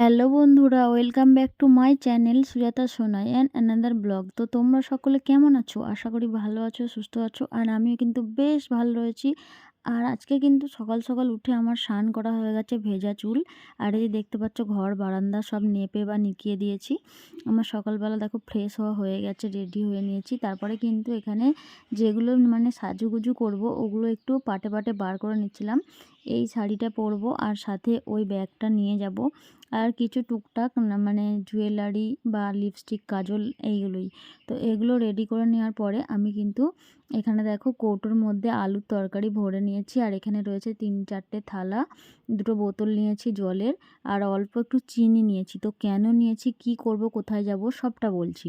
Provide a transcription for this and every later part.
Hello বন্ধুরা, welcome back to my channel Sujata Sonai and another vlog. তো তোমরা সকলে কেমন আছো? আশা করি ভালো আছো, সুস্থ আছো, আর আমিও কিন্তু বেশ ভালো রয়েছি। আর আজকে কিন্তু সকাল সকাল উঠে আমার স্নান করা হয়ে গেছে ভেজা চুল। আর এই দেখতে পাচ্ছ ঘর, বারান্দা সব নেপে বা নিকিয়ে দিয়েছি। আমার সকালবেলা দেখো ফ্রেশ হওয়া হয়ে গেছে রেডি হয়ে নিয়েছি। তারপরে কিন্তু এখানে যেগুলো মানে সাজুগুজু করব, ওগুলো একটু পাটে পাটে বার করে নিচ্ছিলাম। এই শাড়িটা পরবো আর সাথে ওই ব্যাগটা নিয়ে যাব। আর কিছু টুকটাক মানে জুয়েলারি বা লিপস্টিক, কাজল এইগুলোই। তো এগুলো রেডি করে নেওয়ার পরে আমি কিন্তু এখানে দেখো কৌটোর মধ্যে আলুর তরকারি ভরে নিয়েছি। আর এখানে রয়েছে তিন চারটে থালা, দুটো বোতল নিয়েছি জলের, আর অল্প একটু চিনি নিয়েছি। তো কেন নিয়েছি, কি করব, কোথায় যাব, সবটা বলছি।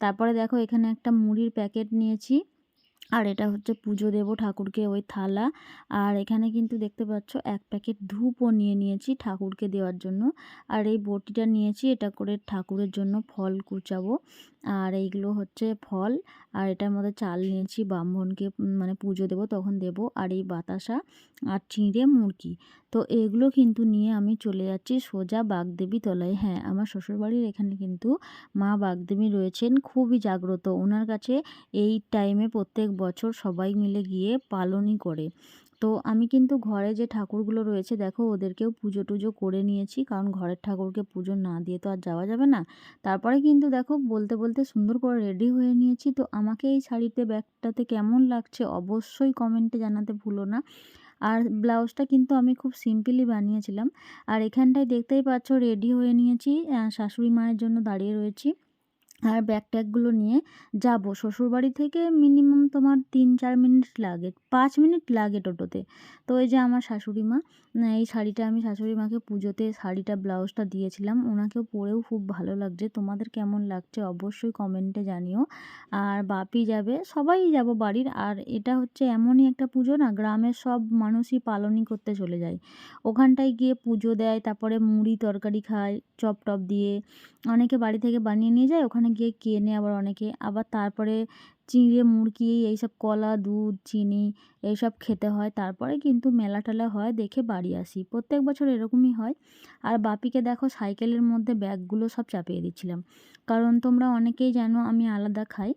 তারপরে দেখো এখানে একটা মুড়ির প্যাকেট নিয়েছি। আর এটা হচ্ছে পুজো দেব ঠাকুরকে ওই থালা। আর এখানে কিন্তু দেখতে পাচ্ছ এক প্যাকেট ধূপও নিয়ে নিয়েছি ঠাকুরকে দেওয়ার জন্য। আর এই বটিটা নিয়েছি, এটা করে ঠাকুরের জন্য ফল কুচাবো। আর এইগুলো হচ্ছে ফল। আর এটার মধ্যে চাল নিয়েছি, ব্রাহ্মণকে মানে পুজো দেব, তখন দেব। আর এই বাতাসা আর চিঁড়ে মুরগি। তো এগুলো কিন্তু নিয়ে আমি চলে যাচ্ছি সোজা বাগদেবী তলায়। হ্যাঁ আমার শ্বশুরবাড়ির এখানে কিন্তু মা বাগদেবী রয়েছেন, খুবই জাগ্রত। ওনার কাছে এই টাইমে প্রত্যেক বছর সবাই মিলে গিয়ে পালনই করে। তো আমি কিন্তু ঘরে যে ঠাকুরগুলো রয়েছে, দেখো ওদেরকেও পুজো টুজো করে নিয়েছি, কারণ ঘরের ঠাকুরকে পুজো না দিয়ে তো আর যাওয়া যাবে না। তারপরে কিন্তু দেখো বলতে বলতে সুন্দর করে রেডি হয়ে নিয়েছি। তো আমাকে এই শাড়িতে, ব্যাগটাতে কেমন লাগছে অবশ্যই কমেন্টে জানাতে ভুলো না। আর ব্লাউজটা কিন্তু আমি খুব সিম্পলি বানিয়েছিলাম। আর এখানটায় দেখতেই পাচ্ছ রেডি হয়ে নিয়েছি শাশুড়ি মায়ের জন্য দাঁড়িয়ে রয়েছি। আর ব্যাগ ট্যাগগুলো নিয়ে যাব। শ্বশুরবাড়ি থেকে মিনিমাম তোমার তিন চার মিনিট লাগে, পাঁচ মিনিট লাগে টোটোতে। তো এই যে আমার শাশুড়ি মা এই শাড়িটা আমি শাশুড়ি মাকে পুজোতে শাড়িটা, ব্লাউজটা দিয়েছিলাম। ওনাকেও পরেও খুব ভালো লাগছে। তোমাদের কেমন লাগছে অবশ্যই কমেন্টে জানিও। আর বাপি যাবে, সবাই যাব বাড়ির। আর এটা হচ্ছে এমনই একটা পুজো না, গ্রামের সব মানুষই পালনই করতে চলে যায়। ওখানটায় গিয়ে পুজো দেয়, তারপরে মুড়ি তরকারি খায়, চপ টপ দিয়ে। অনেকে বাড়ি থেকে বানিয়ে নিয়ে যায়, ওখানে গিয়ে কেনে আবার অনেকে আবার তারপরে চিঁড়ে, মুরগি এইসব কলা, দুধ, চিনি এইসব খেতে হয়। তারপরে কিন্তু মেলা টেলা হয়, দেখে বাড়ি আসি। প্রত্যেক বছর এরকমই হয়। আর বাপিকে দেখো সাইকেলের মধ্যে ব্যাগগুলো সব চাপিয়ে দিচ্ছিলাম। কারণ তোমরা অনেকেই জানো আমি আলাদা খাই।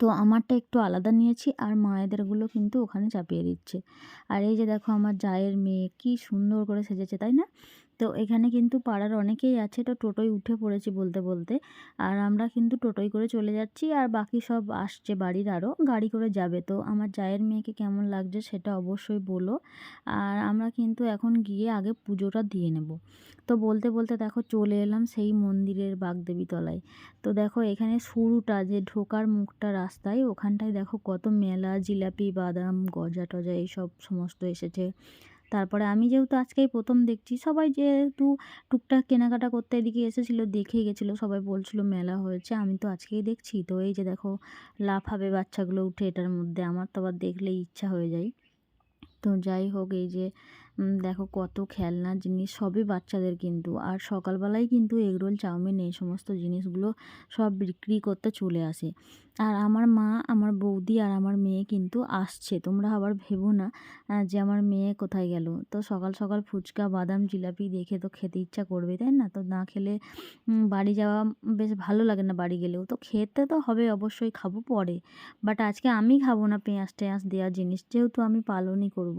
তো আমারটা একটু আলাদা নিয়েছি আর মায়েদেরগুলো কিন্তু ওখানে চাপিয়ে দিচ্ছে। আর এই যে দেখো আমার জায়ের মেয়ে, কি সুন্দর করে সেজেছে, তাই না? তো এখানে কিন্তু পাড়ার অনেকেই আছে, তো টোটোয় উঠে পড়েছি বলতে বলতে। আর আমরা কিন্তু টোটোয় করে চলে যাচ্ছি আর বাকি সব আসছে বাড়ির আরও গাড়ি করে যাবে। তো আমার জায়ের মেয়েকে কেমন লাগছে সেটা অবশ্যই বলো। আর আমরা কিন্তু এখন গিয়ে আগে পুজোটা দিয়ে নেব। তো বলতে বলতে দেখো চলে এলাম সেই মন্দিরের বাগদেবী তলায় তো দেখো এখানে শুরুটা যে ঢোকার মুখটা রাস্তায়, ওখানটায় দেখো কত মেলা জিলাপি, বাদাম গজা টজা এইসব সমস্ত এসেছে। তারপরে আমি যেহেতু আজকেই প্রথম দেখছি, সবাই যেহেতু টুকটাক কেনাকাটা করতে এদিকে এসেছিল, দেখে গেছিল, সবাই বলছিল মেলা হয়েছে, আমি তো আজকেই দেখছি। তো এই যে দেখো লাফাবে বাচ্চাগুলো উঠে এটার মধ্যে, আমার তো আবার দেখলেই ইচ্ছা হয়ে যায়। তো যাই হোক, এই যে দেখো কত খেলনা জিনিস সবই বাচ্চাদের কিন্তু। আর সকালবেলায় কিন্তু এগরোল, চাউমিন এই সমস্ত জিনিসগুলো সব বিক্রি করতে চলে আসে। আর আমার মা, আমার বৌদি আর আমার মেয়ে কিন্তু আসছে। তোমরা আবার ভেবো না যে আমার মেয়ে কোথায় গেল। তো সকাল সকাল ফুচকা, বাদাম, জিলাপি দেখে তো খেতে ইচ্ছা করবে, তাই না? তো না খেলে বাড়ি যাওয়া বেশ ভালো লাগে না বাড়ি গেলেও। তো খেতে তো হবে, অবশ্যই খাব পরে। বাট আজকে আমি খাব না পেঁয়াজ টেঁয়াজ দেওয়া জিনিস, যেহেতু আমি পালনই করব।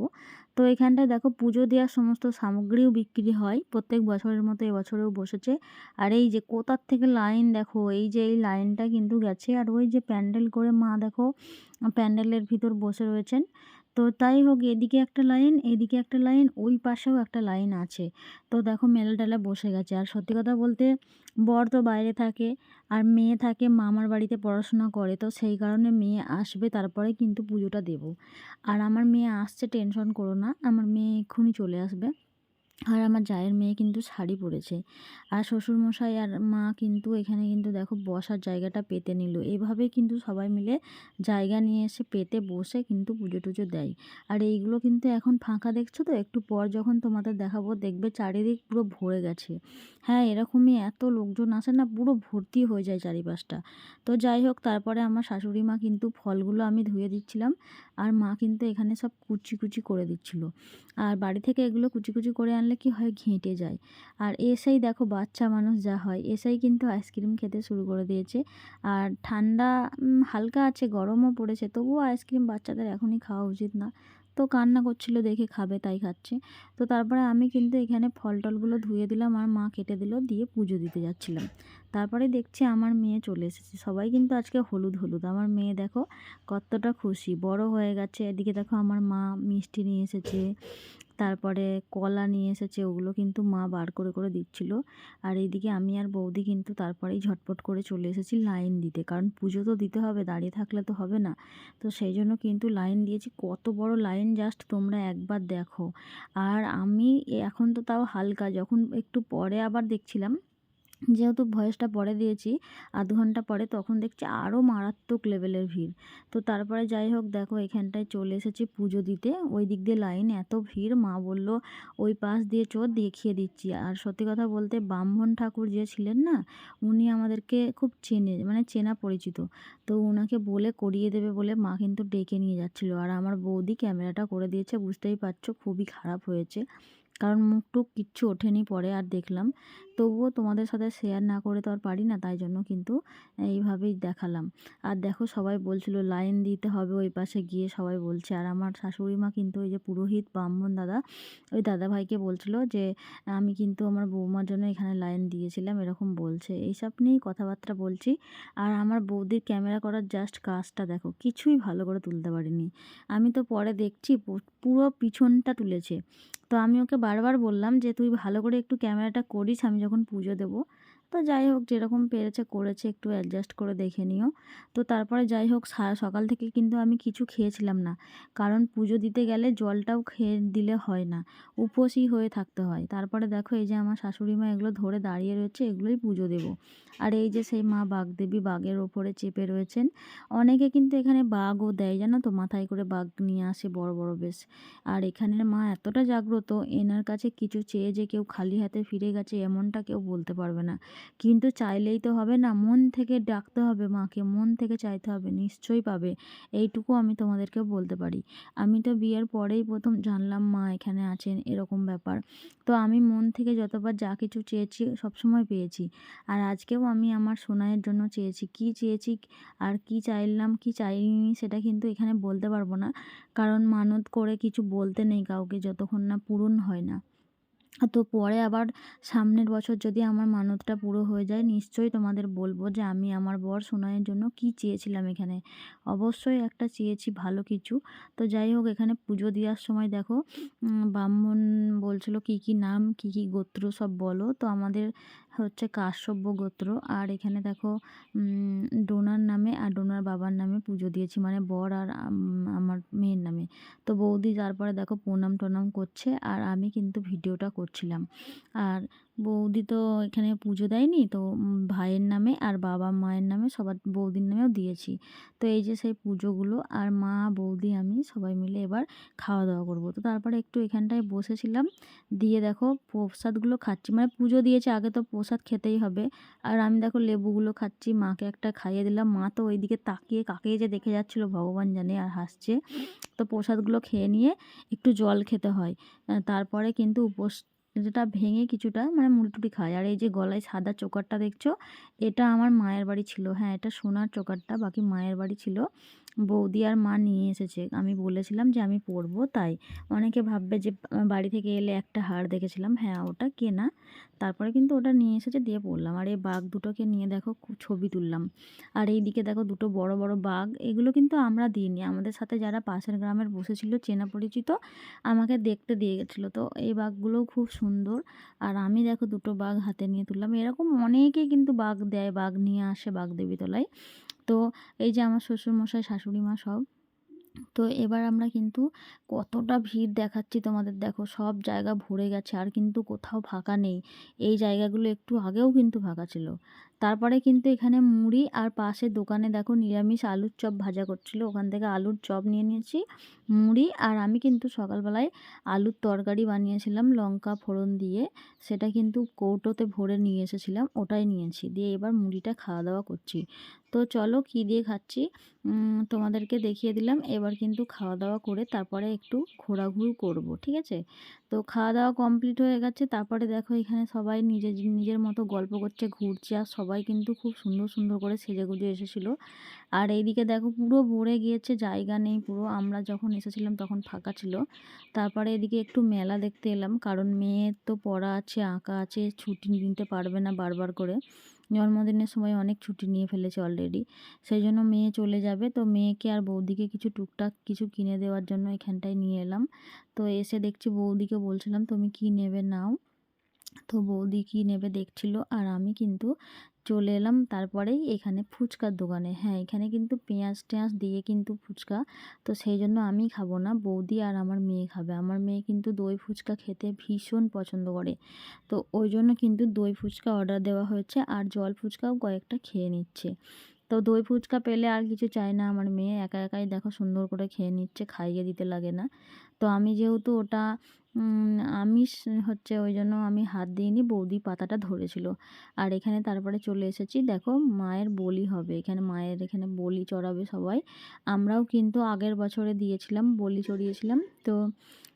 তো এখানটায় দেখো পুজো দেওয়ার সমস্ত সামগ্রীও বিক্রি হয়। প্রত্যেক বছরের মতো এবছরেও বসেছে। আর এই যে কোথার থেকে লাইন দেখো, এই যে এই লাইনটা কিন্তু গেছে। আর ওই যে প্যান্ডেল করে মা দেখো, প্যান্ডেলের ভিতর বসে রয়েছেন। তো তাই হোক, এদিকে একটা লাইন, এদিকে একটা লাইন, ওই পাশেও একটা লাইন আছে। তো দেখো মেলা টেলা বসে গেছে। আর সত্যি কথা বলতে, বর তো বাইরে থাকে, আর মেয়ে থাকে, মামার বাড়িতে পড়াশোনা করে। তো সেই কারণে মেয়ে আসবে, তারপরে কিন্তু পুজোটা দেব। আর আমার মেয়ে আসছে, টেনশন করো না। আমার মেয়ে এক্ষুনি চলে আসবে। আর আমার জায়ের মেয়ে কিন্তু শাড়ি পরেছে। আর শ্বশুরমশাই আর মা কিন্তু এখানে কিন্তু দেখো বসার জায়গাটা পেতে নিল। এভাবে কিন্তু সবাই মিলে জায়গা নিয়ে এসে পেতে বসে কিন্তু পুজো টুজো দেয়। আর এইগুলো কিন্তু এখন ফাঁকা দেখছ তো? একটু পর যখন তোমাদের দেখাবো দেখবে চারিদিক পুরো ভরে গেছে। হ্যাঁ এরকমই এত লোকজন আসে না, পুরো ভর্তি হয়ে যায় চারিপাশটা। তো যাই হোক, তারপরে আমার শাশুড়ি মা কিন্তু ফলগুলো আমি ধুয়ে দিচ্ছিলাম। আর মা কিন্তু এখানে সব কুচি কুচি করে দিচ্ছিল। আর বাড়ি থেকে এগুলো কুচি কুচি করে আনলে বানালে কি হয়? ঘেঁটে যায়। আর এসেই দেখো বাচ্চা মানুষ যা হয়। এসেই কিন্তু আইসক্রিম খেতে শুরু করে দিয়েছে। আর ঠান্ডা হালকা আছে, গরমও পড়েছে। তবুও আইসক্রিম বাচ্চাদের এখনই খাওয়া উচিত না। তো কান্না করছিল, দেখে খাবে, তাই খাচ্ছে। তো তারপরে আমি কিন্তু এখানে ফল টলগুলো ধুয়ে দিলাম আর মা কেটে দিল, দিয়ে পুজো দিতে যাচ্ছিলাম। তারপরে দেখছি আমার মেয়ে চলে এসেছে। সবাই কিন্তু আজকে হলুদ হলুদ। আমার মেয়ে দেখো কতটা খুশি, বড় হয়ে গেছে। এদিকে দেখো আমার মা মিষ্টি নিয়ে এসেছে। তারপরে কলা নিয়ে এসেছে, ওগুলো কিন্তু মা বার করে করে দিচ্ছিল। আর এইদিকে আমি আর বৌদি কিন্তু তারপরেই ঝটপট করে চলে এসেছি লাইন দিতে। কারণ পুজো তো দিতে হবে, দাঁড়িয়ে থাকলে তো হবে না। তো সেই জন্য কিন্তু লাইন দিয়েছি। কত বড় লাইন, জাস্ট তোমরা একবার দেখো। আর আমি এখন তো তাও হালকা, যখন একটু পরে আবার দেখছিলাম যেহেতু ভয়েসটা পরে দিয়েছি, আধ ঘণ্টা পরে তখন দেখছি আরও মারাত্মক লেভেলের ভিড়। তো তারপরে যাই হোক, দেখো এখানটায় চলে এসেছি পুজো দিতে। ওই দিক দিয়ে লাইন এত ভিড়, মা বলল, ওই পাশ দিয়ে চোর দেখিয়ে দিচ্ছি। আর সত্যি কথা বলতে ব্রাহ্মণ ঠাকুর যে ছিলেন না, উনি আমাদেরকে খুব চেনে মানে চেনা পরিচিত। তো ওনাকে বলে করিয়ে দেবে বলে মা কিন্তু ডেকে নিয়ে যাচ্ছিল। আর আমার বৌদি ক্যামেরাটা করে দিয়েছে, বুঝতেই পারছ, খুবই খারাপ হয়েছে। কারণ মুখ টুক কিচ্ছু ওঠেনি পরে আর দেখলাম। তবুও তোমাদের সাথে শেয়ার না করে তো আর পারি না, তাই জন্য কিন্তু এইভাবেই দেখালাম। আর দেখো সবাই বলছিল লাইন দিতে হবে ওই পাশে গিয়ে, সবাই বলছে। আর আমার শাশুড়ি মা কিন্তু ওই যে পুরোহিত ব্রাহ্মণ দাদা, ওই দাদা ভাইকে বলছিল যে, আমি কিন্তু আমার বৌমার জন্য এখানে লাইন দিয়েছিলাম, এরকম বলছে। এইসব নিয়েই কথাবার্তা বলছি। আর আমার বৌদির ক্যামেরা করার জাস্ট কাজটা দেখো, কিছুই ভালো করে তুলতে পারিনি। আমি তো পরে দেখছি, পুরো পিছনটা তুলেছে। তো আমি ওকে বারবার বললাম যে তুই ভালো করে একটু ক্যামেরাটা করিস আমি যখন পুজো দেবো। তো যাই হোক, যেরকম পেরেছে করেছে, একটু অ্যাডজাস্ট করে দেখে নিও। তো তারপরে যাই হোক সকাল থেকে কিন্তু আমি কিছু খেয়েছিলাম না। কারণ পুজো দিতে গেলে জলটাও খেয়ে দিলে হয় না। উপোসই হয়ে থাকতে হয়। তারপরে দেখো, এই যে আমার শাশুড়ি মা এগুলো ধরে দাঁড়িয়ে রয়েছে, এগুলোই পুজো দেব। আর এই যে সেই মা বাগদেবী বাঘের ওপরে চেপে রয়েছেন, অনেকে কিন্তু এখানে বাঘও দেয়, জানো তো? মাথায় করে বাঘ নিয়ে আসে বড় বড় বেশ। আর এখানের মা এতটা জাগ্রত, এনার কাছে কিছু চেয়ে যে কেউ খালি হাতে ফিরে গেছে, এমনটা কেউ বলতে পারবে না। কিন্তু চাইলেই তো হবে না, মন থেকে ডাকতে হবে মাকে, মন থেকে চাইতে হবে, নিশ্চয়ই পাবে। এইটুকু আমি তোমাদেরকে বলতে পারি। আমি তো বিয়ের পরেই প্রথম জানলাম মা এখানে আছেন, এরকম ব্যাপার। তো আমি মন থেকে যতবার যা কিছু চেয়েছি সবসময় পেয়েছি। আর আজকেও আমি আমার সোনাইয়ের জন্য চেয়েছি। কি চেয়েছি আর কি চাইলাম, কি চাইনি সেটা কিন্তু এখানে বলতে পারব না। কারণ মানত করে কিছু বলতে নেই কাউকে, যতক্ষণ না পূরণ হয় না। তো পরে আবার সামনের বছর যদি আমার মানতটা পুরো হয়ে যায়, নিশ্চয়ই তোমাদের বলব যে আমি আমার বর সোনাইয়ের জন্য কি চেয়েছিলাম এখানে। অবশ্যই একটা চেয়েছি ভালো কিছু। তো যাই হোক, এখানে পুজো দেওয়ার সময় দেখো ব্রাহ্মণ বলছিল কি কি নাম, কি কি গোত্র সব বলো। তো আমাদের হচ্ছে কাশ্যব্য গোত্র। আর এখানে দেখো ডোনার নামে আর ডোনার বাবার নামে পুজো দিয়েছি। মানে বর আর আমার মেয়ের নামে। তো বৌদি তারপরে দেখো প্রণাম টনাম করছে আর আমি কিন্তু ভিডিওটা করছিলাম। আর বৌদি তো এখানে পুজো দেয়নি তো ভাইয়ের নামে আর বাবা মায়ের নামে সবার বৌদির নামেও দিয়েছি। তো এই যে সেই পুজোগুলো আর মা, বৌদি, আমি সবাই মিলে এবার খাওয়া দাওয়া করব। তো তারপরে একটু এখানটায় বসেছিলাম। দিয়ে দেখো প্রসাদগুলো খাচ্ছি। মানে পুজো দিয়েছে, আগে তো প্রসাদ খেতেই হবে। আর আমি দেখো লেবুগুলো খাচ্ছি, মাকে একটা খাইয়ে দিলাম। মা তো ওইদিকে তাকিয়ে কাকে যে দেখে যাচ্ছিল, ভগবান জানে আর হাসছে। তো প্রসাদগুলো খেয়ে নিয়ে একটু জল খেতে হয়। তারপরে কিন্তু উপোস যেটা ভেঙে কিছুটা মানে মুড়ি খায়। আর এই যে গলায় সাদা চোকারটা দেখছ, এটা আমার মায়ের বাড়ি ছিল। হ্যাঁ এটা সোনার চোকারটা, বাকি মায়ের বাড়ি ছিল। বৌদি আর মা নিয়ে এসেছে। আমি বলেছিলাম যে আমি পরবো, তাই। অনেকে ভাববে যে বাড়ি থেকে এলে একটা হার দেখেছিলাম। হ্যাঁ ওটা কেনা। তারপরে কিন্তু ওটা নিয়ে এসেছে দিয়ে পড়লাম আর এই বাঘ দুটোকে নিয়ে দেখো ছবি তুললাম। আর এই দিকে দেখো দুটো বড় বড় বাঘ। এগুলো কিন্তু আমরা দিইনি। আমাদের সাথে যারা পাশের গ্রামের বসেছিল, চেনা পরিচিত, আমাকে দেখতে দিয়ে গেছিল। তো এই বাঘগুলোও খুব সুন্দর। আর আমি দেখো দুটো বাঘ হাতে নিয়ে তুললাম। এরকম অনেকেই কিন্তু বাঘ দেয়, বাঘ নিয়ে আসে বাঘ দেবীতলায়। তো এই যে আমার শ্বশুরমশাই, শাশুড়ি মা সব। তো এবার আমরা কিন্তু কতটা ভিড় দেখাচ্ছি তোমাদের, দেখো সব জায়গা ভরে গেছে, আর কিন্তু কোথাও ফাঁকা নেই। এই জায়গাগুলো একটু আগেও কিন্তু ফাঁকা ছিল। তারপরে কিন্তু এখানে মুড়ি আর পাশে দোকানে দেখো নিরামিষ আলুর চপ ভাজা করছিল। ওখান থেকে আলুর চপ নিয়ে নিয়েছি, মুড়ি আর আমি কিন্তু সকালবেলায় আলুর তরকারি বানিয়েছিলাম লঙ্কা ফোড়ন দিয়ে। সেটা কিন্তু কৌটোতে ভরে নিয়ে এসেছিলাম, ওটাই নিয়েছি। দিয়ে এবার মুড়িটা খাওয়া দাওয়া করছি। তো চলো কী দিয়ে খাচ্ছি? তোমাদেরকে দেখিয়ে দিলাম, এবার কিন্তু খাওয়া দাওয়া করে তারপরে একটু ঘোরাঘুরি করব, ঠিক আছে? তো খাওয়া দাওয়া কমপ্লিট হয়ে গেছে, তারপরে দেখো এখানে সবাই নিজের নিজের মতো গল্প করছে, ঘুরছে আর কিন্তু খুব সুন্দর সুন্দর করে সেজে গুজে এসেছিল। আর এইদিকে দেখো পুরো ভরে গিয়েছে, জায়গা নেই পুরো। আমরা যখন এসেছিলাম তখন ফাঁকা ছিল। তারপরে এদিকে একটু মেলা দেখতে এলাম, কারণ মেয়ের তো পড়া আছে, আঁকা আছে, ছুটি নিতে পারবে না বারবার করে। জন্মদিনের সময় অনেক ছুটি নিয়ে ফেলেছে অলরেডি সেই জন্য মেয়ে চলে যাবে। তো মেয়েকে আর বৌদিকে কিছু টুকটাক কিছু কিনে দেওয়ার জন্য এখানটায় নিয়ে এলাম। তো এসে দেখছি বৌদিকে বলছিলাম, তুমি কি নেবে নাও? তো বৌদি কী নেবে দেখছিল, আর আমি কিন্তু চলে এলাম তারপরেই এখানে ফুচকার দোকানে। হ্যাঁ এখানে কিন্তু পেঁয়াজ টেঁয়াজ দিয়ে কিন্তু ফুচকা। তো সেই জন্য আমি খাব না, বৌদি আর আমার মেয়ে খাবে। আমার মেয়ে কিন্তু দই ফুচকা খেতে ভীষণ পছন্দ করে। তো ওই জন্য কিন্তু দই ফুচকা অর্ডার দেওয়া হয়েছে আর জল ফুচকাও কয়েকটা খেয়ে নিচ্ছে। তো দই ফুচকা পেলে আর কিছু চায় না আমার মেয়ে। একা একাই দেখো সুন্দর করে খেয়ে নিচ্ছে, খাইয়ে দিতে লাগে না। তো আমি যেহেতু ওটা আমিষ হচ্ছে ওই জন্য আমি হাত দিইনি বৌদি পাতাটা ধরেছিল। আর এখানে তারপরে চলে এসেছি, দেখো মায়ের বলি হবে। এখানে মায়ের এখানে বলি চড়াবে সবাই। আমরাও কিন্তু আগের বছরে দিয়েছিলাম, বলি চড়িয়েছিলাম। তো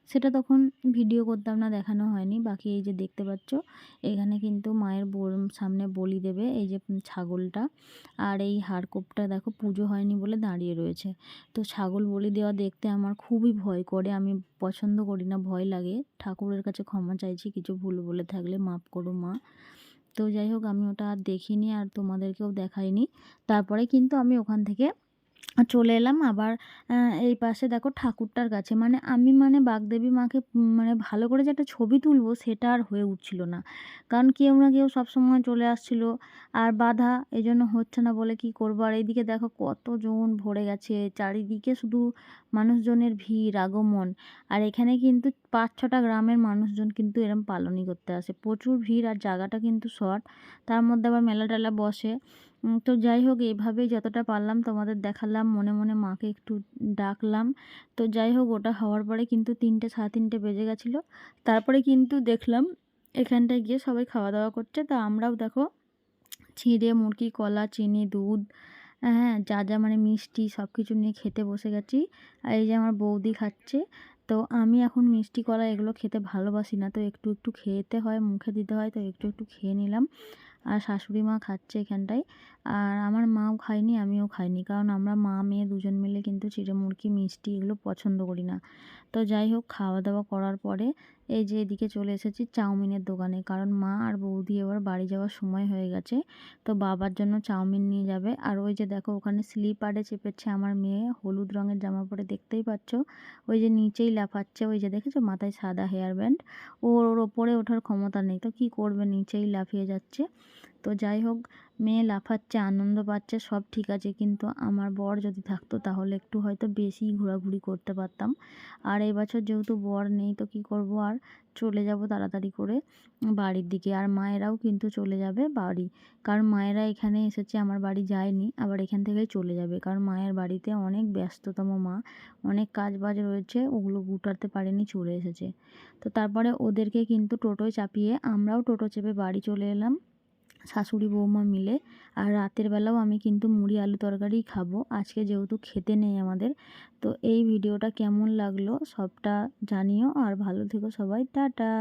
সেটা তখন ভিডিও করতাম না, দেখানো হয়নি। বাকি এই যে দেখতে পাচ্ছ, এখানে কিন্তু মায়ের সামনে বলি দেবে, এই যে ছাগলটা। আর এই হাড়কোপটা দেখো, পুজো হয়নি বলে দাঁড়িয়ে রয়েছে। তো ছাগল বলি দেওয়া দেখতে আমার খুবই ভয় করে, আমি পছন্দ করি না, ভয় লাগে। ঠাকুরের কাছে ক্ষমা চাইছি, কিছু ভুল বলে থাকলে মাফ করো মা। তো যাই হোক, আমি ওটা আর দেখিনি আর তোমাদেরকেও দেখাইনি। তারপরে কিন্তু আমি ওখান থেকে চলে এলাম। আবার এই পাশে দেখো ঠাকুরটার কাছে মানে আমি মানে বাগদেবী মাকে মানে ভালো করে যে একটা ছবি তুলবো সেটা আর হয়ে উঠছিল না। কারণ কেউ না কেউ সবসময় চলে আসছিল। আর বাধা এই জন্য হচ্ছে না বলে কি করব? আর এইদিকে দেখো কতজন ভরে গেছে। চারিদিকে শুধু মানুষজনের ভিড়, আগমন। আর এখানে কিন্তু পাঁচ, ছটা গ্রামের মানুষজন কিন্তু এরম পালনই করতে আসে। প্রচুর ভিড় আর জায়গাটা কিন্তু শর্ট। তার মধ্যে আবার মেলা টেলা বসে। তো যাই হোক এইভাবেই যতটা পারলাম তোমাদের দেখালাম, মনে মনে মাকে একটু ডাকলাম। তো যাই হোক, ওটা হওয়ার পরে কিন্তু তিনটে, সাড়ে তিনটে বেজে গেছিল। তারপরে কিন্তু দেখলাম এখানটায় গিয়ে সবাই খাওয়া দাওয়া করছে। তা আমরাও দেখো ছিঁড়ে মুরগি, কলা, চিনি, দুধ হ্যাঁ যা যা মানে মিষ্টি সব কিছু নিয়ে খেতে বসে গেছি। আর এই যে আমার বৌদি খাচ্ছে, তো আমি এখন মিষ্টি, কলা এগুলো খেতে ভালোবাসি না। তো একটু একটু খেতে হয়, মুখে দিতে হয়, তো একটু একটু খেয়ে নিলাম। আর শাশুড়ি মা খাচ্ছে এখানটায়। আর আমার মাও খায়নি, আমিও খাইনি কারণ আমরা মা, মেয়ে দুজন মিলে কিন্তু চিড়ে মুড়কি মিষ্টি এগুলো পছন্দ করি না। তো যাই হোক খাওয়া দাওয়া করার পরে এই যে এদিকে চলে এসেছি চাউমিনের দোকানে। কারণ মা আর বৌদি এবার বাড়ি যাওয়ার সময় হয়ে গেছে, তো বাবার জন্য চাউমিন নিয়ে যাবে। আর ওই যে দেখো, ওখানে স্লিপারে চেপেছে আমার মেয়ে, হলুদ রঙের জামা পরে দেখতেই পাচ্ছ। ওই যে নিচেই লাফাচ্ছে, ওই যে দেখেছ, মাথায় সাদা হেয়ার ব্যান্ড। ওর ওপরে ওঠার ক্ষমতা নেই, তো কি করবে? নিচেই লাফিয়ে যাচ্ছে। তো যাই হোক, মেয়ে লাফাচ্ছে, আনন্দ পাচ্ছে, সব ঠিক আছে। কিন্তু আমার বর যদি থাকতো তাহলে একটু হয়তো বেশি ঘোরাঘুরি করতে পারতাম। আর এই বছর যেহেতু বর নেই, তো কি করব? আর চলে যাব তাড়াতাড়ি করে বাড়ির দিকে। আর মায়েরাও কিন্তু চলে যাবে বাড়ি। কারণ মায়েরা এখানে এসেছে, আমার বাড়ি যায়নি, আবার এখান থেকেই চলে যাবে। কারণ মায়ের বাড়িতে অনেক ব্যস্ততম মা, অনেক কাজ বাজ রয়েছে, ওগুলো গুটাতে পারেনি, চলে এসেছে। তো তারপরে ওদেরকে কিন্তু টোটোয় চাপিয়ে আমরাও টোটো চেপে বাড়ি চলে এলাম। শাশুড়ি বৌমা মিলে। আর রাতের বেলাও আমি কিন্তু মুড়ি আলু তরকারি খাব। আজকে যেহেতু খেতে নেই আমাদের। তো এই ভিডিওটা কেমন লাগল সবটা জানিও। আর ভালো থেকো সবাই। টাটা।